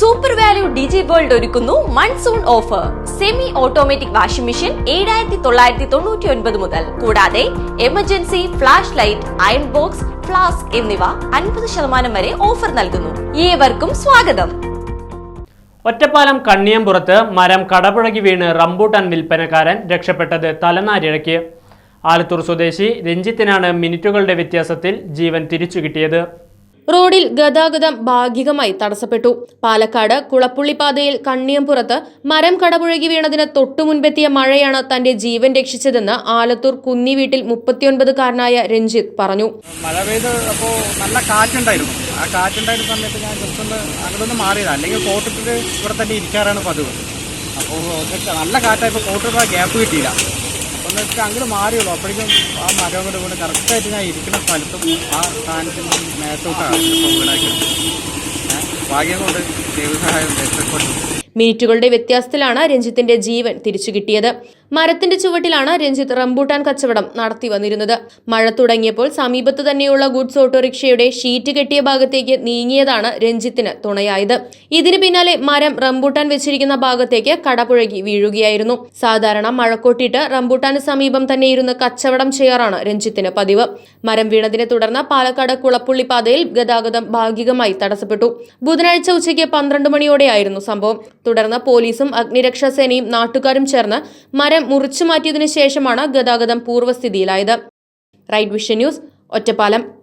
Super value digi world ഒരുക്കുന്നു monsoon offer semi automatic washing machine ഏഴായിരത്തി തൊള്ളായിരത്തി തൊണ്ണൂറ്റി ഒൻപത് മുതൽ. കൂടാതെ emergency flash light iron box flask എന്നിവ അൻപത് ശതമാനം വരെ ഓഫർ നൽകുന്നു. ഏവർക്കും സ്വാഗതം. ഒറ്റപ്പാലം കണ്ണിയമ്പുറത്ത് മരം കടപുഴകി വീണ് റംബൂട്ടാൻ വിൽപ്പനക്കാരൻ രക്ഷപ്പെട്ടത് തലനാരിഴയ്ക്ക്. ആലത്തൂർ സ്വദേശി രഞ്ജിത്തിനാണ് മിനിറ്റുകളുടെ വ്യത്യാസത്തിൽ ജീവൻ തിരിച്ചു കിട്ടിയത് റോഡിൽ ഗതാഗതം ഭാഗികമായി തടസ്സപ്പെട്ടു. പാലക്കാട് കുളപ്പുള്ളി പാതയിൽ കണ്ണിയംപുറത്ത് മരം കടപുഴകി വീണതിന് തൊട്ടുമുൻപെത്തിയ മഴയാണ് തന്റെ ജീവൻ രക്ഷിച്ചതെന്ന് ആലത്തൂർ കുന്നി വീട്ടിൽ മുപ്പത്തിയൊൻപതുകാരനായ രഞ്ജിത്ത് പറഞ്ഞു. മഴ പെയ്ത് അപ്പോൾ നല്ല കാറ്റുണ്ടായിരുന്നു. ആ കാറ്റുണ്ടായിരുന്ന സമയത്ത് ഞാൻ ജസ്റ്റ് ഒന്ന് അങ്ങോട്ടൊന്ന് മാറിയതാണ് അല്ലെങ്കിൽ കോട്ടിട്ട് ഇവിടെ തന്നെ ഇരിക്കാറാണ് പതിവ്. അപ്പോൾ നല്ല കാറ്റായപ്പോൾ കോട്ടിട്ട് ഗ്യാപ്പ് കിട്ടിയില്ല. എന്ന് വെച്ചാൽ അങ്ങോട്ട് മാറിയുള്ളൂ. അപ്പോഴേക്കും ആ മരം കൊണ്ട് വീണ് കറക്റ്റായിട്ട് ഞാൻ ഇരിക്കുന്ന സ്ഥലത്തും ആ ഇപ്പോൾ വീണാക്കിയത്. ഭാഗ്യം കൊണ്ട് ദൈവസഹായം രക്ഷപ്പെട്ടു മിനിറ്റുകളുടെ വ്യത്യാസത്തിലാണ് രഞ്ജിത്തിന്റെ ജീവൻ തിരിച്ചു കിട്ടിയത്. മരത്തിന്റെ ചുവട്ടിലാണ് രഞ്ജിത്ത് റംബൂട്ടാൻ കച്ചവടം നടത്തി വന്നിരുന്നത്. മഴ തുടങ്ങിയപ്പോൾ സമീപത്ത് തന്നെയുള്ള ഗുഡ്സ് ഓട്ടോറിക്ഷയുടെ ഷീറ്റ് കെട്ടിയ ഭാഗത്തേക്ക് നീങ്ങിയതാണ് രഞ്ജിത്തിന് തുണയായത്. ഇതിന് പിന്നാലെ മരം റംബൂട്ടാൻ വെച്ചിരിക്കുന്ന ഭാഗത്തേക്ക് കടപുഴകി വീഴുകയായിരുന്നു. സാധാരണ മഴക്കൊട്ടിട്ട് റംബൂട്ടാന് സമീപം തന്നെ ഇരുന്ന് കച്ചവടം ചെയ്യാറാണ് രഞ്ജിത്തിന് പതിവ്. മരം വീണതിനെ തുടർന്ന് പാലക്കാട് കുളപ്പുള്ളി പാതയിൽ ഗതാഗതം ഭാഗികമായി തടസ്സപ്പെട്ടു. ബുധനാഴ്ച ഉച്ചയ്ക്ക് പന്ത്രണ്ട് മണിയോടെയായിരുന്നു സംഭവം. തുടർന്ന് പോലീസും അഗ്നിരക്ഷാസേനയും നാട്ടുകാരും ചേർന്ന് മരം മുറിച്ചു മാറ്റിയതിനു ശേഷമാണ് ഗതാഗതം പൂർവസ്ഥിതിയിലായത്. Right vision news Ottapalam.